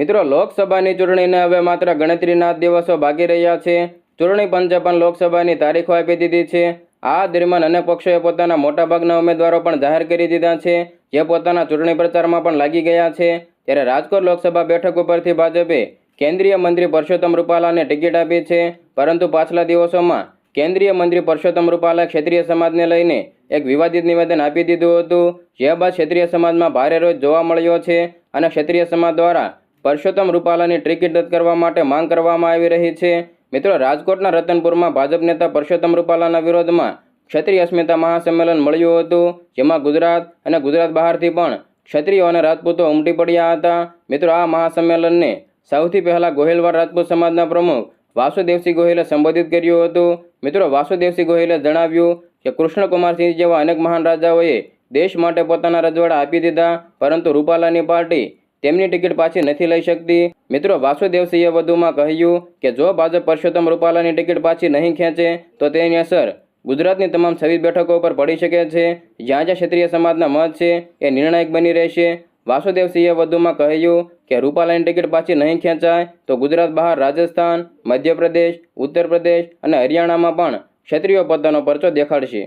મિત્રો, લોકસભાની ચૂંટણીને હવે માત્ર ગણતરીના દિવસો બાકી રહ્યા છે. ચૂંટણી પંચે પણ લોકસભાની તારીખો આપી દીધી છે. આ દરમિયાન અનેક પક્ષોએ પોતાના મોટાભાગના ઉમેદવારો પણ જાહેર કરી દીધા છે, જે પોતાના ચૂંટણી પ્રચારમાં પણ લાગી ગયા છે. ત્યારે રાજકોટ લોકસભા બેઠક ઉપરથી ભાજપે કેન્દ્રીય મંત્રી પરસોત્તમ રૂપાલાને ટિકિટ આપી છે. પરંતુ પાછલા દિવસોમાં કેન્દ્રીય મંત્રી પરસોત્તમ રૂપાલા ક્ષેત્રીય સમાજને લઈને એક વિવાદિત નિવેદન આપી દીધું હતું. જે બાદ ક્ષેત્રીય સમાજમાં ભારે રોજ જોવા મળ્યો છે અને ક્ષેત્રીય સમાજ દ્વારા પરસોત્તમ રૂપાલાની ટિકિટ રદ કરવા માટે માંગ કરવામાં આવી રહી છે. મિત્રો, રાજકોટના રતનપુરમાં ભાજપ નેતા પરસોત્તમ રૂપાલાના વિરોધમાં ક્ષત્રિય અસ્મિતા મહાસંમેલન મળ્યું હતું, જેમાં ગુજરાત અને ગુજરાત બહારથી પણ ક્ષત્રિયો અને રાજપૂતો ઉમટી પડ્યા હતા. મિત્રો, આ મહાસંમેલનને સૌથી પહેલાં ગોહિલવાડ રાજપૂત સમાજના પ્રમુખ વાસુદેવસિંહ ગોહિલે સંબોધિત કર્યું હતું. મિત્રો, વાસુદેવસિંહ ગોહિલે જણાવ્યું કે કૃષ્ણકુમારસિંહ જેવા અનેક મહાન રાજાઓએ દેશ માટે પોતાના રજવાડા આપી દીધા, પરંતુ રૂપાલાની પાર્ટી તેમની ટિકિટ પાછી નથી લઈ શકતી. મિત્રો વાસુદેવસિંહે વધુમાં કહ્યું કે, જો ભાજપ પરસોત્તમ રૂપાલાની ટિકિટ પાછી નહીં ખેંચે, તો તેની અસર ગુજરાતની તમામ છવ્વીસ બેઠકો પર પડી શકે છે. જ્યાં જ્યાં ક્ષત્રિય સમાજના મત છે, એ નિર્ણાયક બની રહેશે. વાસુદેવસિંહે વધુમાં કહ્યું કે, રૂપાલાની ટિકિટ પાછી નહીં ખેંચાય, તો ગુજરાત બહાર રાજસ્થાન, મધ્યપ્રદેશ ઉત્તર પ્રદેશ અને હરિયાણામાં પણ ક્ષત્રિયો પોતાનો પરચો દેખાડશે.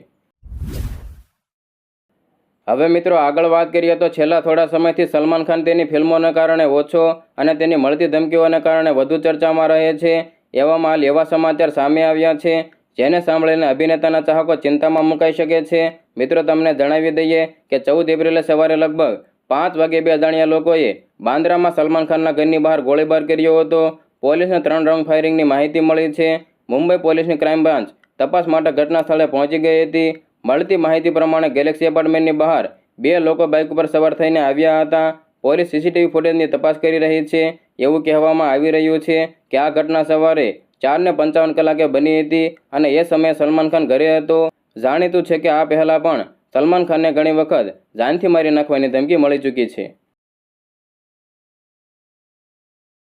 હવે મિત્રો આગળ વાત કરીએ તો છેલ્લા થોડા સમયથી સલમાન ખાન તેની ફિલ્મોને કારણે ઓછો અને તેની મળતી ધમકીઓને કારણે વધુ ચર્ચામાં રહે છે. એવામાં હાલ એવા સમાચાર સામે આવ્યા છે, જેને સાંભળીને અભિનેતાના ચાહકો ચિંતામાં મુકાઈ શકે છે. મિત્રો, તમને જણાવી દઈએ કે ચૌદ એપ્રિલે સવારે લગભગ પાંચ વાગે બે અજાણ્યા લોકોએ બાંદ્રામાં સલમાન ખાનના ઘરની બહાર ગોળીબાર કર્યો હતો. પોલીસને ત્રણ રાઉન્ડ ફાયરિંગની માહિતી મળી છે. મુંબઈ પોલીસની ક્રાઇમ બ્રાન્ચ તપાસ માટે ઘટના સ્થળે પહોંચી ગઈ હતી. મળતી માહિતી પ્રમાણે ગેલેક્સી એપાર્ટમેન્ટની બહાર બે લોકો બાઇક ઉપર સવાર થઈને આવ્યા હતા. પોલીસ સીસીટીવી ફૂટેજની તપાસ કરી રહી છે. એવું કહેવામાં આવી રહ્યું છે કે આ ઘટના સવારે ચારને પંચાવન કલાકે બની હતી અને એ સમયે સલમાન ખાન ઘરે હતો. જાણીતું છે કે આ પહેલાં પણ સલમાન ખાનને ઘણી વખત જાનથી મારી નાખવાની ધમકી મળી ચૂકી છે.